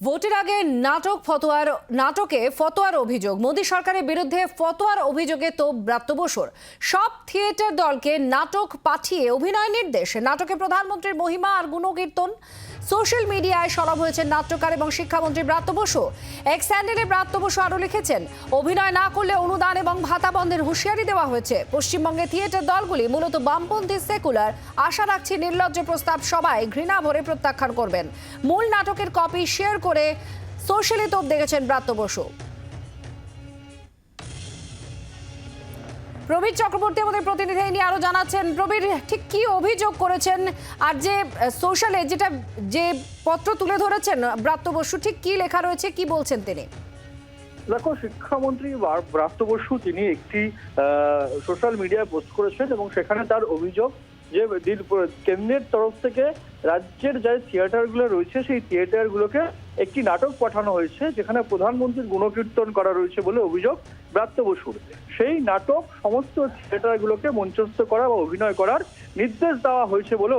ভোটের আগে নাটক ফতোয়ার, নাটকে ফতোয়ার অভিযোগ। মোদী সরকারের বিরুদ্ধে ফতোয়ার অভিযোগে তো ব্রাত্য বসুর। সব থিয়েটার দলকে নাটক পাঠিয়ে অভিনয় নির্দেশ। নাটকে প্রধানমন্ত্রীর মহিমা আর গুণকীর্তন। সোশ্যাল মিডিয়ায় সরব হয়েছেন নাট্যকার এবং শিক্ষামন্ত্রী ব্রাত্য বসু। এক স্যান্ডেলে ব্রাত্য বসু আরও লিখেছেন, অভিনয় না করলে অনুদান এবং ভাতা বন্ধের হুঁশিয়ারি দেওয়া হয়েছে। পশ্চিমবঙ্গে থিয়েটার দলগুলি মূলত বামপন্থী সেকুলার। আশা রাখছি নির্লজ্জ প্রস্তাব সবাই ঘৃণা ভরে প্রত্যাখ্যান করবেন। মূল নাটকের কপি শেয়ার করে সোশ্যালি তোপ দেখেছেন ব্রাত্য বসু। প্রবীর চক্রবর্তী আমাদের প্রতিনিধি নিয়ে আরও জানাচ্ছেন। প্রবীর, ঠিক কি অভিযোগ করেছেন? আর যে সোশ্যালে যেটা যে পত্র তুলে ধরেছেন ব্রাত্য বসু, ঠিক কি লেখা রয়েছে? কি বলছেন তিনি? দেখো, শিক্ষামন্ত্রী বার- ব্রাত্য বসু তিনি একটি সোশ্যাল মিডিয়ায় পোস্ট করেছেন এবং সেখানে তার অভিযোগ যে কেন্দ্রের তরফ থেকে রাজ্যের যে থিয়েটারগুলো রয়েছে, সেই থিয়েটারগুলোকে একটি নাটক পাঠানো হয়েছে, যেখানে প্রধানমন্ত্রীর গুণকীর্তন করা রয়েছে বলে অভিযোগ ব্রাত্য বসুর। সেই নাটক সমস্ত থিয়েটারগুলোকে মঞ্চস্থ করা বা অভিনয় করার নির্দেশ দেওয়া হয়েছে বলে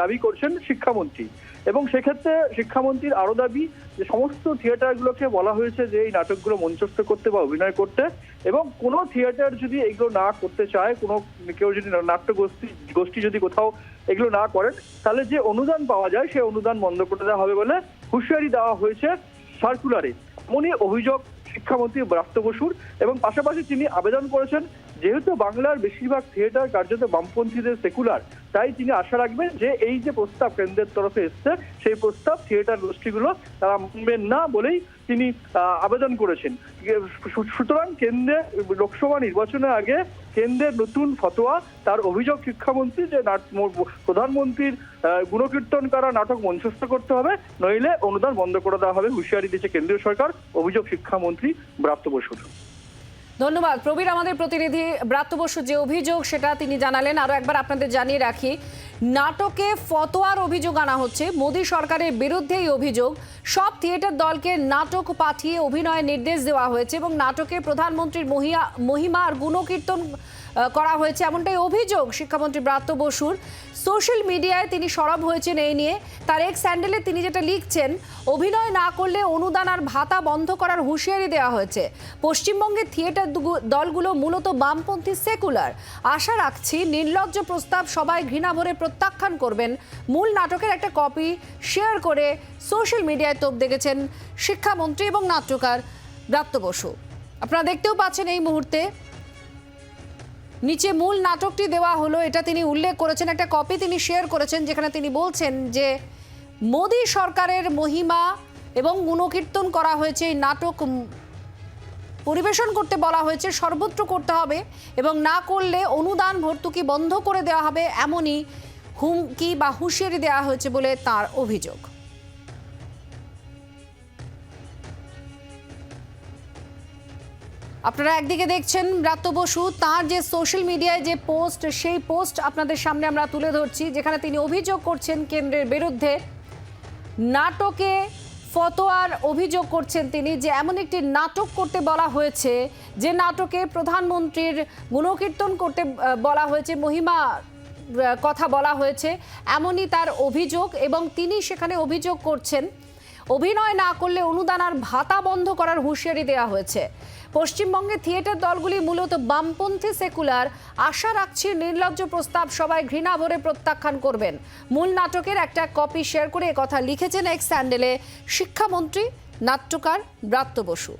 দাবি করছেন শিক্ষামন্ত্রী। এবং সেক্ষেত্রে শিক্ষামন্ত্রীর আরও দাবি যে সমস্ত থিয়েটারগুলোকে বলা হয়েছে যে এই নাটকগুলো মঞ্চস্থ করতে বা অভিনয় করতে এবং কোনো থিয়েটার যদি এগুলো না করতে চায়, কোনো কেউ যদি নাট্য গোষ্ঠী গোষ্ঠী যদি কোথাও এগুলো না করেন, তাহলে যে অনুদান পাওয়া যায়, সেই অনুদান বন্ধ করে দেওয়া হবে বলে হুঁশিয়ারি দেওয়া হয়েছে সার্কুলারে এমনই অভিযোগ, শিক্ষামন্ত্রী ব্রাত্য বসুর এবং পাশাপাশি তিনি আবেদন করেছেন যেহেতু বাংলার বেশিরভাগ থিয়েটার কার্যত বামপন্থীদের সেকুলার তাই তিনি আশা রাখবেন যে এই যে প্রস্তাব কেন্দ্রের তরফে এসছে, সেই প্রস্তাব থিয়েটার গোষ্ঠীগুলো তারা মানবেন না বলেই তিনি আবেদন করেছেন। সুতরাং কেন্দ্রে লোকসভা নির্বাচনের আগে কেন্দ্রের নতুন ফতোয়া, তার অভিযোগ শিক্ষামন্ত্রী যে প্রধানমন্ত্রীর গুণকীর্তন করা নাটক মঞ্চস্থ করতে হবে, নইলে অনুদান বন্ধ করে দেওয়া হবে হুঁশিয়ারি দিয়েছে কেন্দ্রীয় সরকার, অভিযোগ শিক্ষামন্ত্রী ব্রাত্য বসুর। ধন্যবাদ। প্রবীর, আমাদের প্রতিনিধি ব্রাত্য বসু যে অভিযোগ, সেটা তিনি জানালেন। আরও একবার আপনাদের জানিয়ে রাখি, নাটকে ফতোয়ার অভিযোগ আনা হচ্ছে। মোদী সরকারের বিরুদ্ধে এই অভিযোগ। সব থিয়েটার দলকে নাটক পাঠিয়ে অভিনয়ের নির্দেশ দেওয়া হয়েছে এবং নাটকে প্রধানমন্ত্রীর মহিয়া মহিমা আর গুণকীর্তন করা হয়েছে এমনটাই অভিযোগ শিক্ষামন্ত্রী ব্রাত্য বসুর। সোশ্যাল মিডিয়ায় তিনি সরব হয়েছেন এই নিয়ে। তার এক স্যান্ডেলে তিনি যেটা লিখছেন, অভিনয় না করলে অনুদান আর ভাতা বন্ধ করার হুঁশিয়ারি দেওয়া হয়েছে। পশ্চিমবঙ্গের থিয়েটার দলগুলো মূলত বামপন্থী সেকুলার। আশা রাখছি নির্লজ্জ প্রস্তাব সবাই ঘৃণা ভরে প্রত্যাখ্যান করবেন। মূল নাটকের একটা কপি শেয়ার করে সোশ্যাল মিডিয়ায় তোপ দেখেছেন শিক্ষামন্ত্রী এবং নাট্যকার ব্রাত্য বসু। আপনারা দেখতেও পাচ্ছেন এই মুহূর্তে নিচে মূল নাটকটি দেওয়া হলো, এটা তিনি উল্লেখ করেছেন, একটা কপি তিনি শেয়ার করেছেন, যেখানে তিনি বলছেন যে, মোদী সরকারের মহিমা এবং গুণকীর্তন করা হয়েছে, এই নাটক পরিবেশন করতে বলা হয়েছে, সর্বত্র করতে হবে এবং না করলে অনুদান ভর্তুকি বন্ধ করে দেওয়া হবে, এমনই হুমকি বা হুঁশিয়ারি দেওয়া হয়েছে বলে তার অভিযোগ। আপনারা একদিকে দেখছেন ব্রাত্য বসু, তার যে সোশ্যাল মিডিয়ায় যে পোস্ট সেই পোস্ট আপনাদের সামনে আমরা তুলে ধরছি, যেখানে তিনি অভিযোগ করছেন কেন্দ্রের বিরুদ্ধে। নাটকে ফতোয়ার অভিযোগ করছেন তিনি যে এমন একটি নাটক করতে বলা হয়েছে, যে নাটকে প্রধানমন্ত্রীর গুণকীর্তন করতে বলা হয়েছে, মহিমা কথা বলা হয়েছে, এমনই তার অভিযোগ এবং তিনি সেখানে অভিযোগ করছেন। অভিনয় না করলে অনুদান আর ভাতা বন্ধ করার হুঁশিয়ারি দেওয়া হয়েছে। পশ্চিমবঙ্গে থিয়েটার দলগুলি মূলত বামপন্থী সেকুলার। আশা রাখছি নির্লজ্জ প্রস্তাব সবাই ঘৃণা ভরে প্রত্যাখ্যান করবেন। মূল নাটকের একটা কপি শেয়ার করে কথা লিখেছেন এক স্যান্ডেলে শিক্ষামন্ত্রী নাট্যকার ব্রাত্য বসু।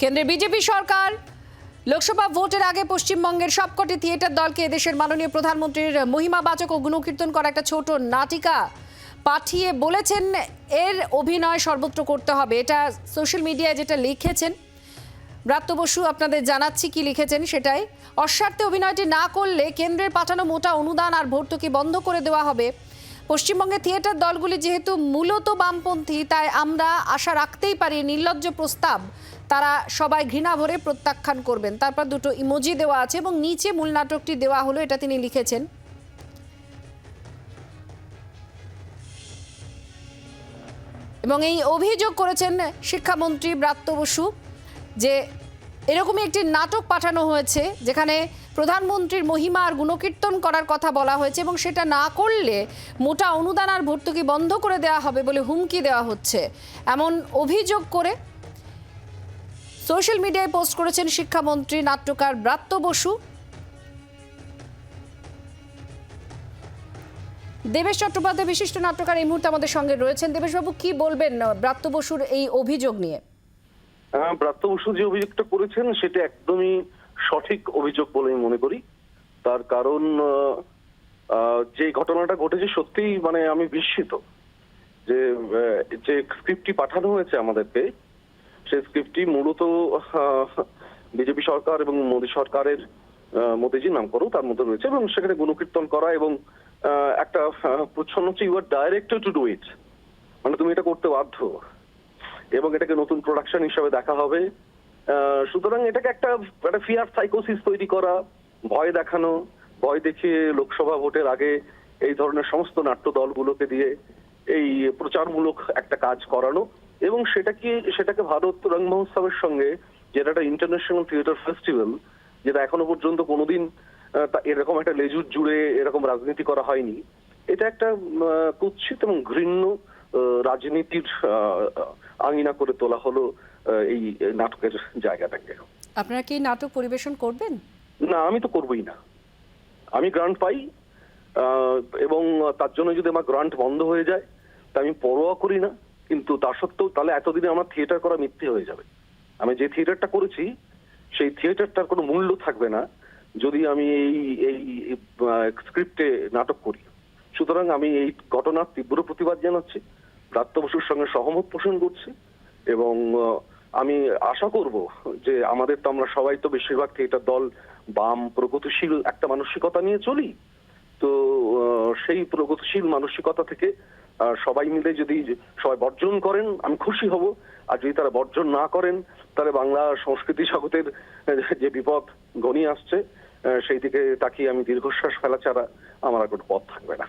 কেন্দ্রের বিজেপি সরকার লোকসভা ভোটের আগে পশ্চিমবঙ্গের সবকটি থিয়েটার দলকে এদেশের মাননীয় প্রধানমন্ত্রীর মহিমাবাচক ও গুণকীর্তন করা একটা ছোট নাটিকা পাঠিয়ে বলেছেন, এর অভিনয় সর্বত্র করতে হবে। এটা সোশ্যাল মিডিয়ায় যেটা লিখেছেন, ব্রাত্য বসু আপনাদের জানাচ্ছি কি লিখেছেন সেটাই। অস্বার্থে অভিনয়টি না করলে কেন্দ্রের পাঠানো মোটা অনুদান আর ভর্তুকি বন্ধ করে দেওয়া হবে। পশ্চিমবঙ্গে থিয়েটার দলগুলি যেহেতু মূলত বামপন্থী, তাই আমরা আশা রাখতেই পারি নির্লজ্জ প্রস্তাব তারা সবাই ঘৃণা ভরে প্রত্যাখ্যান করবেন। তারপর দুটো ইমোজি দেওয়া আছে এবং নিচে মূল নাটকটি দেওয়া হলো, এটা তিনি লিখেছেন। এবং এই অভিযোগ করেছেন শিক্ষামন্ত্রী ব্রাত্য বসু যে এরকমই একটি নাটক পাঠানো হয়েছে, যেখানে প্রধানমন্ত্রীর মহিমা আর গুণকীর্তন করার কথা বলা হয়েছে এবং সেটা না করলে মোটা অনুদান আর ভর্তুকি বন্ধ করে দেওয়া হবে বলে হুমকি দেওয়া হচ্ছে। এমন অভিযোগ করে সোশ্যাল মিডিয়ায় পোস্ট করেছেন শিক্ষামন্ত্রী নাট্যকার ব্রাত্য বসু। দেবেশ চট্টোপাধ্যায় বিশিষ্ট নাট্যকার এই মুহূর্তে আমাদের সঙ্গে রয়েছেন। দেবেশবাবু কি বলবেন ব্রাত্য বসুর এই অভিযোগ নিয়ে? হ্যাঁ, ব্রাত্য বসু যে অভিযোগটা করেছেন সেটা একদমই সঠিক অভিযোগ বলে আমি মনে করি। তার কারণ যে ঘটনাটা ঘটেছে সত্যিই মানে আমি বিস্মিত যে যে স্ক্রিপ্টটি পাঠানো হয়েছে আমাদেরকে সেই স্ক্রিপ্টটি মূলত বিজেপি সরকার এবং মোদী সরকারের মোদিজির নাম করো তার মধ্যে রয়েছে এবং সেখানে গুণকীর্তন করা এবং একটা প্রচ্ছন্ন হচ্ছে you are directed to do it মানে তুমি এটা করতে বাধ্য। এবং এটাকে নতুন প্রোডাকশন হিসাবে দেখা হবে। সুতরাং এটাকে একটা একটা ফিয়ার সাইকোসিস তৈরি করা, ভয় দেখানো, ভয় দেখিয়ে লোকসভা ভোটের আগে এই ধরনের সমস্ত নাট্য দলগুলোকে দিয়ে এই প্রচারমূলক একটা কাজ করানো। এবং সেটাকে সেটাকে ভারত রং মহোৎসবের সঙ্গে যেটা একটা ইন্টারন্যাশনাল থিয়েটার ফেস্টিভ্যাল যেটা এখনও পর্যন্ত কোনোদিন এরকম একটা লেজুর জুড়ে এরকম রাজনীতি করা হয়নি। এটা একটা কুৎসিত এবং ঘৃণ্য রাজনীতির আঙিনা করে তোলা হলো এই নাটকের জায়গাটাকে। আপনারা কি নাটক পরিবেশন করবেন? না আমি তো করবই না। আমি গ্রান্ট পাই এবং তার জন্য যদি আমার গ্রান্ট বন্ধ হয়ে যায় তা আমি পরোয়া করি না। কিন্তু তা সত্ত্বেও তাহলে এতদিনে আমার থিয়েটার করা মিথ্যে হয়ে যাবে। আমি যে থিয়েটারটা করেছি, সেই থিয়েটারটার কোনো মূল্য থাকবে না যদি আমি এই এই স্ক্রিপ্টে নাটক করি। সুতরাং আমি এই ঘটনার তীব্র প্রতিবাদ জানাচ্ছি প্রাপ্ত বসুর সঙ্গে সহমত পোষণ করছি এবং আমি আশা করব যে আমাদের তো আমরা সবাই তো বেশিরভাগ থিয়েটার দল বাম, প্রগতিশীল একটা মানসিকতা নিয়ে চলি। তো সেই প্রগতিশীল মানসিকতা থেকে সবাই মিলে যদি সবাই বর্জন করেন আমি খুশি হব। আর যদি তারা বর্জন না করেন তাহলে বাংলা সংস্কৃতি জগতের যে বিপদ ঘনিয়ে আসছে সেই দিকে তাকিয়ে আমি দীর্ঘশ্বাস ফেলা ছাড়া আমার আর কোনো পথ থাকবে না।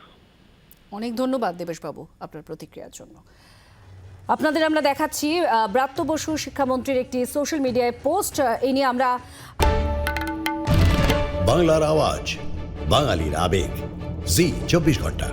অনেক ধন্যবাদ দেবেশবাবু আপনার প্রতিক্রিয়ার জন্য। আপনাদের আমরা দেখাচ্ছি ব্রাত্য বসু শিক্ষামন্ত্রীর একটি সোশ্যাল মিডিয়ায় পোস্ট এই নিয়ে আমরা বাংলার আওয়াজ বাঙালির আবেগ। জি চব্বিশ ঘণ্টা।